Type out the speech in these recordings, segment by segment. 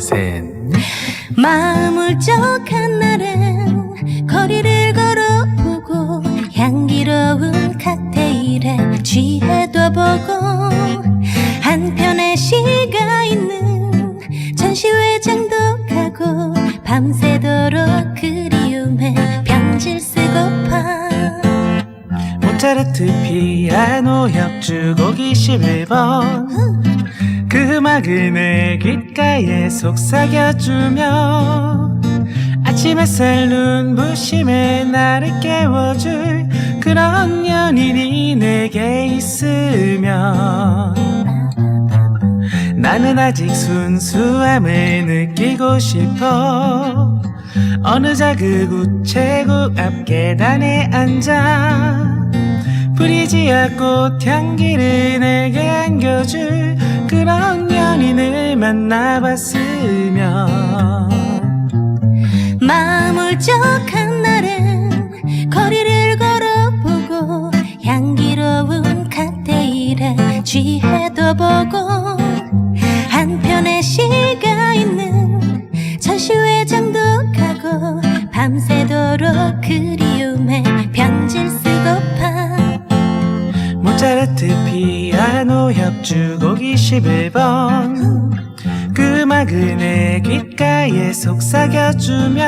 셋. 마음 울적한 날은 거리를 걸어보고 향기로운 칵테일에 취해도 보고 한편에 시가 있는 전시회장도 가고 밤새도록 그리움에 편지를 쓰고파 모차르트 피아노 협주곡 21번. 그 음악을 내 귓가에 속삭여주며 아침 햇살 눈부심에 나를 깨워줄 그런 연인이 내게 있으면 나는 아직 순수함을 느끼고 싶어 어느 작은 우체국 앞 계단에 앉아 프리지아 꽃 향기를 내게 안겨줄 그런 만나봤으면 마음 울적한 날은 거리를 걸어보고 향기로운 칵테일에 취해도 보고 한편에 시가 있는 전시회장도 가고 밤새도록 그리움에 편지를 쓰고파 모차르트 피아노 협주곡 21번 그내 귓가에 속삭여주며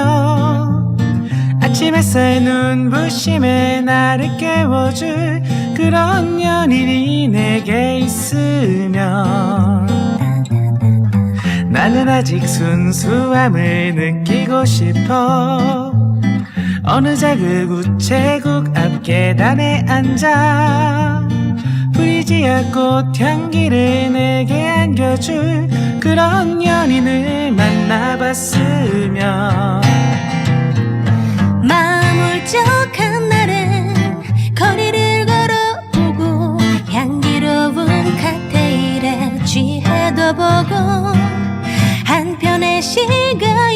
아침 햇살 눈부심에 나를 깨워줄 그런 연인이 내게 있으면 나는 아직 순수함을 느끼고 싶어 어느 작은 우체국 앞 계단에 앉아 프리지아 꽃 향기를 내게 안겨줄 그런 연인을 만나봤으면 마음 울적한 날은 거리를 걸어보고 향기로운 칵테일에 취해도 보고 한편에 시가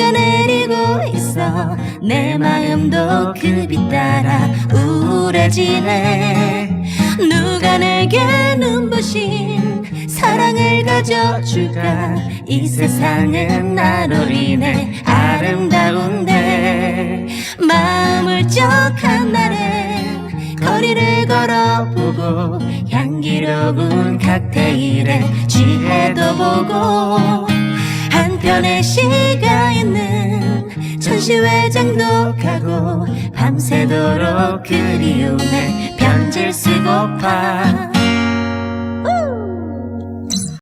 비가 내리고 있어. 내 마음도 그빛 따라 우울해지네. 누가 내게 눈부신 사랑을 가져줄까 이 세상은 나로 인해 아름다운데 마음을 쩍한 날엔 거리를 걸어보고 향기로운 칵테일에 취해도 보고 한편에 시가 있는 전시회장도 가고 밤새도록 그리움에 편지를 쓰고파